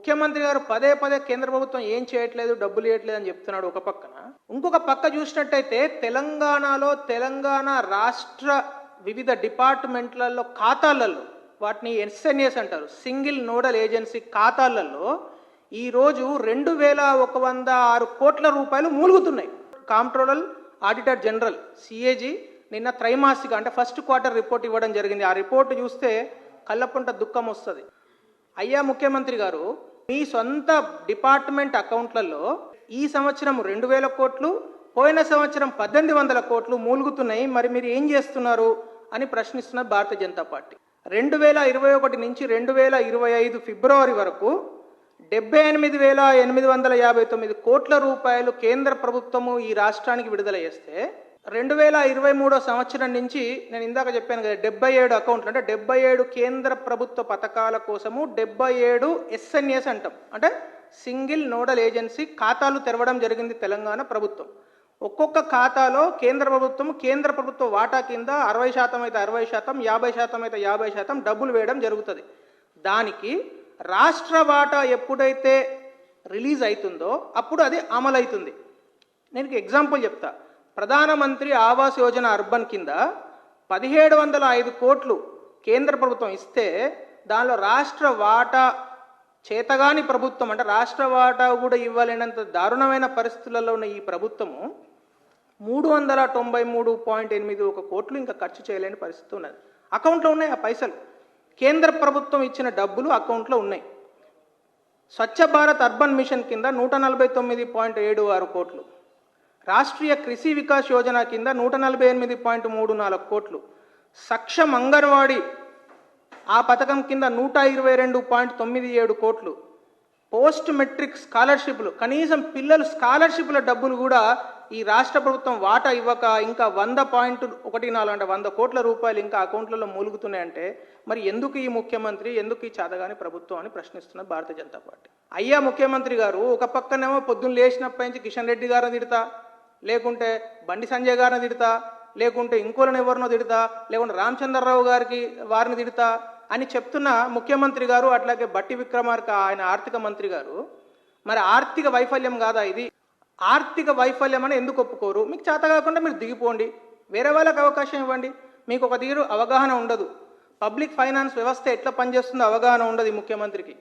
ముఖ్యమంత్రి గారు పదే పదే కేంద్ర ప్రభుత్వం ఏం చేయట్లేదు డబ్బులు ఇవ్వట్లేదు అని చెప్తున్నాడు ఒక పక్కన. ఇంకొక పక్క చూసినట్టయితే తెలంగాణలో తెలంగాణ రాష్ట్ర వివిధ డిపార్ట్మెంట్లలో ఖాతాలలో వాటిని ఎస్ఎన్ఎస్ అంటారు సింగిల్ నోడల్ ఏజెన్సీ ఖాతాలలో ఈరోజు రెండు వేల ఒక వంద ఆరు కోట్ల రూపాయలు మూలుగుతున్నాయి. కాంట్రోలర్ ఆడిటర్ జనరల్ సిఏజీ నిన్న త్రైమాసిక అంటే ఫస్ట్ క్వార్టర్ రిపోర్ట్ ఇవ్వడం జరిగింది. ఆ రిపోర్ట్ చూస్తే కళ్ళపుంట దుఃఖం వస్తుంది. అయ్యా ముఖ్యమంత్రి గారు మీ సొంత డిపార్ట్మెంట్ అకౌంట్లలో ఈ సంవత్సరం రెండు వేల కోట్లు పోయిన సంవత్సరం పద్దెనిమిది వందల కోట్లు మూలుగుతున్నాయి. మరి మీరు ఏం చేస్తున్నారు అని ప్రశ్నిస్తున్న భారతీయ జనతా పార్టీ. రెండు వేల ఇరవై ఒకటి నుంచి రెండు వేల ఇరవై ఐదు ఫిబ్రవరి వరకు డెబ్బై ఎనిమిది వేల ఎనిమిది వందల యాభై తొమ్మిది కోట్ల రూపాయలు కేంద్ర ప్రభుత్వము ఈ రాష్ట్రానికి విడుదల చేస్తే రెండు వేల ఇరవై మూడో సంవత్సరం నుంచి నేను ఇందాక చెప్పాను కదా డెబ్బై ఏడు అకౌంట్లు అంటే డెబ్బై ఏడు కేంద్ర ప్రభుత్వ పథకాల కోసము డెబ్బై ఏడు ఎస్ఎన్ఎస్ అంటాం. అంటే సింగిల్ నోడల్ ఏజెన్సీ ఖాతాలు తెరవడం జరిగింది తెలంగాణ ప్రభుత్వం. ఒక్కొక్క ఖాతాలో కేంద్ర ప్రభుత్వం కేంద్ర ప్రభుత్వ వాటా కింద అరవై శాతం అయితే అరవై శాతం యాభై శాతం అయితే యాభై శాతం డబ్బులు వేయడం జరుగుతుంది. దానికి రాష్ట్ర వాటా ఎప్పుడైతే రిలీజ్ అవుతుందో అప్పుడు అది అమలవుతుంది. నేను ఎగ్జాంపుల్ చెప్తాను ప్రధానమంత్రి ఆవాస్ యోజన అర్బన్ కింద పదిహేడు వందల ఐదు కోట్లు కేంద్ర ప్రభుత్వం ఇస్తే దానిలో రాష్ట్ర వాటా చేతగాని ప్రభుత్వం అంటే రాష్ట్ర వాటా కూడా ఇవ్వలేనంత దారుణమైన పరిస్థితులలో ఉన్న ఈ ప్రభుత్వము మూడు వందల తొంభై మూడు పాయింట్ ఎనిమిది ఒక కోట్లు ఇంకా ఖర్చు చేయలేని పరిస్థితి ఉన్నది. అకౌంట్లో ఉన్నాయి ఆ పైసలు. కేంద్ర ప్రభుత్వం ఇచ్చిన డబ్బులు అకౌంట్లో ఉన్నాయి. స్వచ్ఛ భారత్ అర్బన్ మిషన్ కింద నూట నలభై తొమ్మిది పాయింట్ ఏడు ఆరు కోట్లు. రాష్ట్రీయ కృషి వికాస్ యోజన కింద నూట నలభై ఎనిమిది పాయింట్ మూడు నాలుగు కోట్లు. సక్షం అంగన్వాడీ ఆ పథకం కింద నూట ఇరవై రెండు పాయింట్ తొమ్మిది ఏడు కోట్లు. పోస్ట్ మెట్రిక్ స్కాలర్షిప్లు కనీసం పిల్లలు స్కాలర్షిప్ల డబ్బులు కూడా ఈ రాష్ట్ర ప్రభుత్వం వాటా ఇవ్వక ఇంకా వంద పాయింట్ ఒకటి నాలుగు అంటే వంద కోట్ల రూపాయలు ఇంకా అకౌంట్లలో మూలుగుతున్నాయంటే మరి ఎందుకు ఈ ముఖ్యమంత్రి ఎందుకు ఈ చాదగాని ప్రభుత్వం అని ప్రశ్నిస్తున్న భారతీయ జనతా పార్టీ. అయ్యా ముఖ్యమంత్రి గారు ఒక పక్కనేమో పొద్దున్న లేచినప్పటి నుంచి కిషన్ రెడ్డి గారిని తిడతా లేకుంటే బండి సంజయ్ గారిని తిడతా లేకుంటే ఇంకోళ్ళని ఎవరినో తిడతా లేకుంటే రామచంద్రరావు గారికి వారిని తిడతా అని చెప్తున్న ముఖ్యమంత్రి గారు అట్లాగే బట్టి విక్రమార్క ఆయన ఆర్థిక మంత్రి గారు. మరి ఆర్థిక వైఫల్యం కాదా ఇది? ఆర్థిక వైఫల్యం అని ఎందుకు ఒప్పుకోరు? మీకు చేత కాకుండా మీరు దిగిపోండి. వేరే వాళ్ళకి అవకాశం ఇవ్వండి. మీకు ఒక తీరు అవగాహన ఉండదు. పబ్లిక్ ఫైనాన్స్ వ్యవస్థ ఎట్లా పనిచేస్తుందో అవగాహన ఉండదు ముఖ్యమంత్రికి.